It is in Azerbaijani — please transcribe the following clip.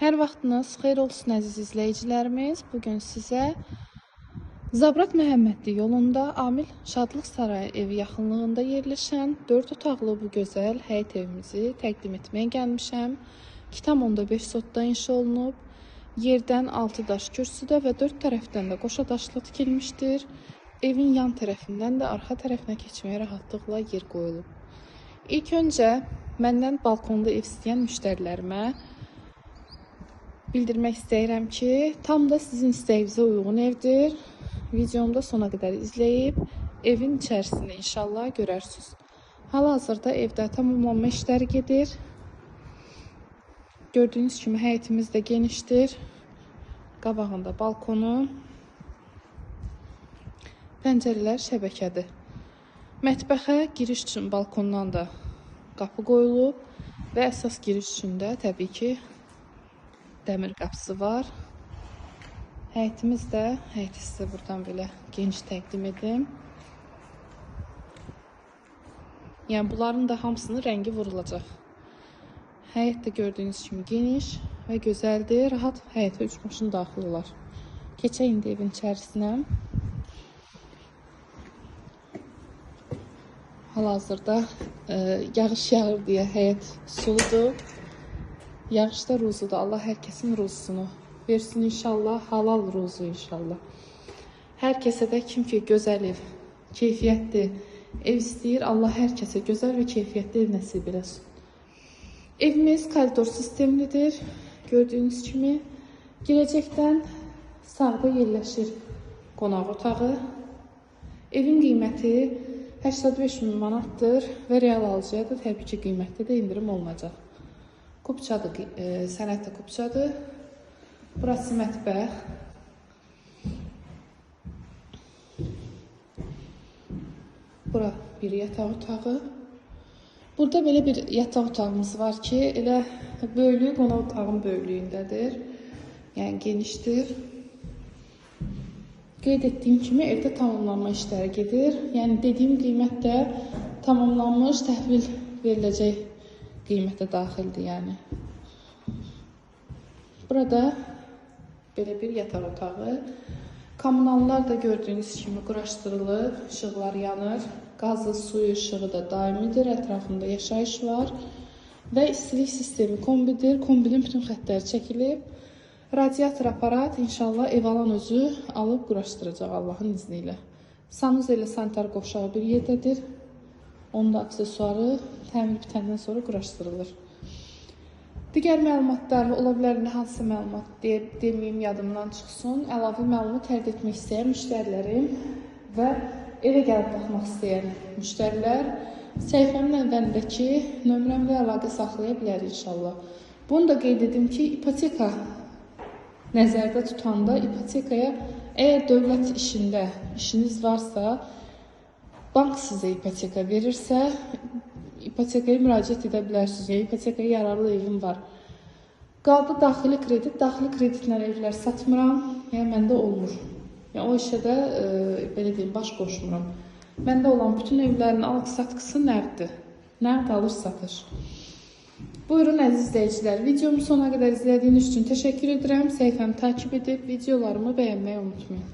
Hər vaxtınız xeyir olsun əziz izləyicilərimiz. Bu gün sizə Zabrat Məhəmmədli yolunda Amil Şadlıq Sarayı evi yaxınlığında yerləşən 4 otaqlı bu gözəl həyət evimizi təqdim etməyə gəlmişəm. 2,5 sotda inşa olunub. Yerdən 6 daş kürsüdə və 4 tərəfdən də qoşa daşla tikilmişdir. Evin yan tərəfindən də arxa tərəfinə keçməyə rahatlıqla yer qoyulub. İlk öncə məndən balkonda ev istəyən müştərilərimə bildirmək istəyirəm ki, tam da sizin istəyinizə uyğun evdir. Videomda sona qədər izləyib evin içərisində inşallah görərsiniz. Hal-hazırda evdə tamamlanma işləri gedir. Gördüyünüz kimi həyətimiz də genişdir. Qabağında balkonu, pəncərələr şəbəkədir. Mətbəxə giriş üçün balkondan da qapı qoyulub və əsas giriş üçün də təbii ki dəmir qapısı var. Həyətimiz də, həyəti sizə buradan belə geniş təqdim edim. Yəni bunların da hamısının rəngi vurulacaq. Həyət də gördüyünüz kimi geniş və gözəldir. Rahat həyətə üç maşın daxil olar. Keçək indi evin içərisinə. Hal-hazırda e, yağış yağır deyə həyət suludur. Yağışda ruzudur. Allah hər kəsin ruzusunu versin inşallah. Halal ruzu inşallah. Hər kəsə də kim ki gözəl ev, keyfiyyətli ev istəyir, Allah hər kəsə gözəl və keyfiyyətli ev nəsib eləsin. Evimiz koridor sistemlidir. Gördüyünüz kimi girəcəkdən sağda yerləşir qonaq otağı. Evin qiyməti 85 min manatdır və real alıcıya da təbii ki qiymətdə də indirim olunacaq. Kupçadır, e, sənətli kupçadır. Burası mətbəx. Bura bir yataq otağı. Burada belə bir yataq otağımız var ki, elə böyüklüyü qonaq otağın böyüklüyündədir. Yəni genişdir. Qeyd etdiyim kimi evdə tamamlanma işləri gedir. Yəni dediyim qiymətdə tamamlanmış təhvil veriləcək qiymətə daxildir yəni. Burada belə bir yataq otağı. Kommunallar da gördüyünüz kimi quraşdırılıb, işıqlar yanır. Qazlı suyu işığı da daimidir, ətrafında yaşayış var. Və istilik sistemi kombidir. Kombinin bütün xəttləri çəkilib. Radiator aparat inşallah ev alan özü alıb quraşdıracaq Allahın izni ilə. Sanuzel ilə sanitar qovşağı bir yerdədir. Onun da aksesuarı təmir bitəndən sonra quraşdırılır. Digər məlumatlar ola bilər nə hansı məlumat deyə deməyim yadımdan çıxsın. Əlavə məlumat əldə etmək istəyən müştərilərim və evə gəlib baxmaq istəyən müştərilər səhifəmin əvvəlindəki nömrəmlə əlaqə saxlaya bilər inşallah. Bunu da qeyd edim ki, ipoteka nəzərdə tutanda ipotekaya əgər dövlət işində işiniz varsa, bank sizə ipoteka verirsə, ipotekaya müraciət edə bilərsiniz. Yəni ipotekaya yararlı evim var. Qaldı daxili kredit. Daxili kreditlə evlər satmıram. Yəni məndə olmur. Yəni o işə də e, belə deyim, baş qoşmuram. Məndə olan bütün evlərin alıq-satqısı nəqddir. Nəqd alır satır. Buyurun əziz izləyicilər, videomu sona qədər izlədiyiniz üçün təşəkkür edirəm. Səhifəmi takip edib videolarımı bəyənməyi unutmayın.